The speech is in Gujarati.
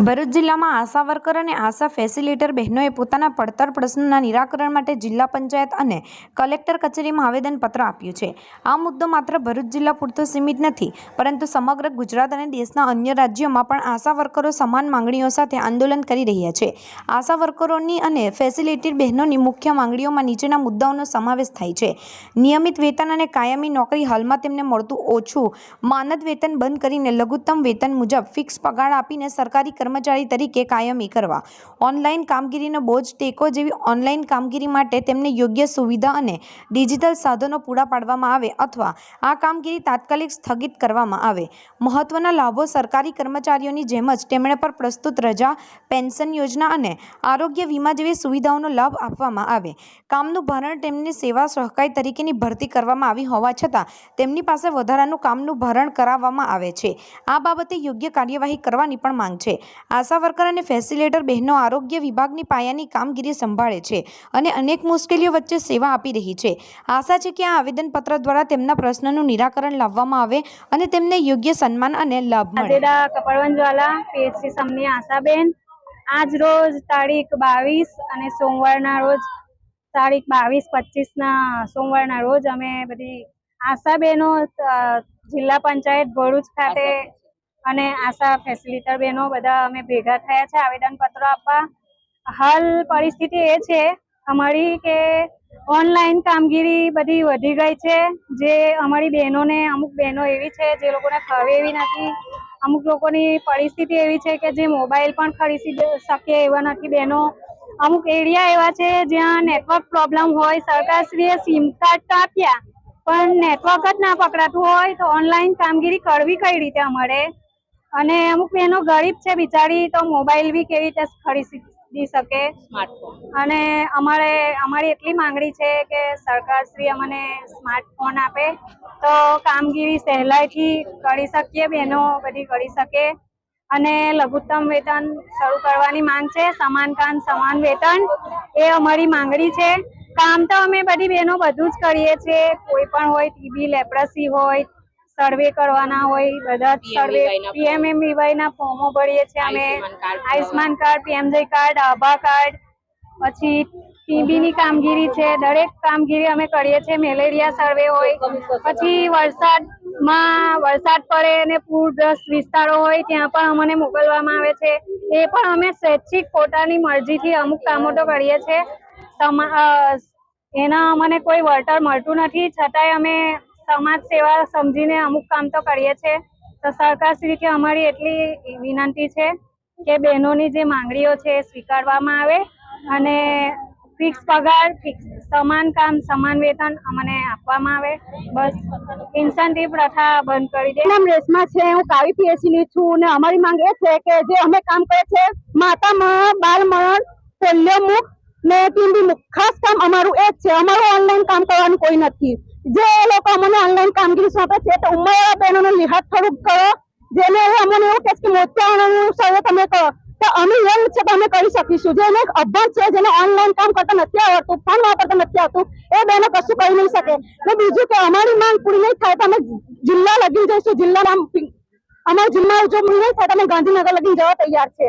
ભરૂચ જિલ્લામાં આશા વર્કર અને આશા ફેસિલિટર બહેનોએ પોતાના પડતર પ્રશ્નોના નિરાકરણ માટે જિલ્લા પંચાયત અને કલેક્ટર કચેરીમાં આવેદનપત્ર આપ્યું છે. આ મુદ્દો માત્ર ભરૂચ જિલ્લા પૂરતો સીમિત નથી, પરંતુ સમગ્ર ગુજરાત અને દેશના અન્ય રાજ્યોમાં પણ આશા વર્કરો સમાન માંગણીઓ સાથે આંદોલન કરી રહ્યા છે. આશા વર્કરોની અને ફેસિલિટી બહેનોની મુખ્ય માંગણીઓમાં નીચેના મુદ્દાઓનો સમાવેશ થાય છે. નિયમિત વેતન અને કાયમી નોકરી હાલમાં તેમને મળતું ઓછું માનદ વેતન બંધ કરીને લઘુત્તમ વેતન મુજબ ફિક્સ પગાર આપીને સરકારી કર્મચારી તરીકે કાયમી કરવા. ઓનલાઈન કામગીરીનો બોજ ટેકો જેવી ઓનલાઈન કામગીરી માટે તેમને યોગ્ય સુવિધા અને ડિજિટલ સાધનો પૂરા પાડવામાં આવે અથવા આ કામગીરી તાત્કાલિક સ્થગિત કરવામાં આવે. મહત્વના લાભો સરકારી કર્મચારીઓની જેમ જ તેમણે પર પ્રસ્તુત રજા, પેન્શન યોજના અને આરોગ્ય વીમા જેવી સુવિધાઓનો લાભ આપવામાં આવે. કામનું ભારણ તેમની સેવા સહકારી તરીકેની ભરતી કરવામાં આવી હોવા છતાં તેમની પાસે વધારાનું કામનું ભરણ કરાવવામાં આવે છે. આ બાબતે યોગ્ય કાર્યવાહી કરવાની પણ માંગ છે. આશા વર્કર અને ફેસિલેટર બહેનો આરોગ્ય વિભાગની પાયાની કામગીરી સંભાળે છે અને અનેક મુશ્કેલીઓ વચ્ચે સેવા આપી રહી છે. આશા છે કે આ આવેદનપત્ર દ્વારા તેમના પ્રશ્નનું નિરાકરણ લાવવામાં આવે અને તેમને યોગ્ય સન્માન અને લાભ મળે. કપડવંજવાલા આશાબેન. આજ રોજ તારીખ બાવીસ અને સોમવારના રોજ તારીખ બાવીસ પચીસના સોમવારના રોજ અમે બધી આશાબેનો જિલ્લા પંચાયત ભરૂચ ખાતે અને આશા ફેસિલિટર બહેનો બધા અમે ભેગા થયા છે. આવેદનપત્રો આપવા. હાલ પરિસ્થિતિ એ છે અમારી કે ઓનલાઈન કામગીરી બધી વધી ગઈ છે. જે અમારી બહેનોને, અમુક બહેનો એવી છે જે લોકોને ફાવે એવી નથી. અમુક લોકોની પરિસ્થિતિ એવી છે કે જે મોબાઈલ પણ ખરીદી શકે એવા નથી બહેનો. અમુક એરિયા એવા છે જ્યાં નેટવર્ક પ્રોબ્લેમ હોય, સરકારશ્રીએ સિમ કાર્ડ તો આપ્યા, પણ નેટવર્ક જ ના પકડાતું હોય તો ઓનલાઈન કામગીરી કરવી કઈ રીતે અમારે અને અમુક બહેનો ગરીબ છે બિચારી તો મોબાઈલ બી કેવી રીતે ખરીદી શકે? અને અમારે અમારી એટલી માંગણી છે કે સરકારશ્રી અમને સ્માર્ટફોન આપે તો કામગીરી સહેલાઈથી કરી શકીએ બહેનો બધી કરી શકે. અને લઘુત્તમ વેતન શરૂ કરવાની માંગ છે સમાન કામ સમાન વેતન એ અમારી માંગણી છે. કામ તો અમે બધી બહેનો બધું જ કરીએ છીએ કોઈ પણ હોય ટીબી લેપ્રસી હોય સર્વે કરવાના હોય બધા જ સર્વે પીએમએમવીવાય ના ફોર્મો ભરીએ છીએ અમે. Ayushman card PMJAY card Abha card પછી ટીબીની કામગીરી છે. દરેક કામગીરી અમે કરીએ છીએ. મેલેરિયા સર્વે હોય પછી વરસાદમાં વરસાદ પડે અને પૂરગ્રસ્ત વિસ્તારો હોય ત્યાં પણ અમને મોકલવામાં આવે છે. એ પણ અમે સ્વૈચ્છિક પોતાની મરજીથી અમુક કામો તો કરીએ છીએ. એના અમને કોઈ વળતર મળતું નથી. છતાંય અમે સમાજ સેવા સમજીને અમુક કામ તો કરીએ છીએ. તો સરકારશ્રીથી અમારી એટલી વિનંતી છે કે બહેનોની જે માંગણીઓ છે એ સ્વીકારવામાં આવે અને ફિક્સ પગાર, ફિક્સ સમાન કામ, સમાન વેતન અમને આપવામાં આવે. બસ, ઇન્સેન્ટિવ પ્રથા બંધ કરી દે. નામ રેશમા છે, હું કાવી પીએસસી ની છું અને અમારી માંગ એ છે કે જે અમે કામ કરે છે માતા મરણ બાળ મરણ પોલિયો મુક્ત ને ટીબી મુક્ત ખાસ કામ અમારું એ જ છે. અમારું ઓનલાઈન કામ કરવાનું કોઈ નથી. જે લોકો અમને ઓનલાઈન કામગીરી સોંપે છે, તો ઉંમરવાળા બહેનોનું લિહાજ થોડુંક કરો. જેને અમને એવું કહે કે મોતિયાનું સર્વે તમે કરો. તો અમે યંગ છે તો અમે કરી શકીશું. જેને અભ્યાસ છે, જેને ઓનલાઈન કામ કરતા નથી આવડતું, ફોન વાપરતા નથી આવતું એ બહેનો કશું કરી નહીં શકે. ને બીજું કે અમારી માંગ પૂરી નહીં થાય, તો અમે જિલ્લા લગી જઈશું. જિલ્લા નામ અમારા જિલ્લા જો નહીં થાય, તો અમે ગાંધીનગર લગી જવા તૈયાર છે.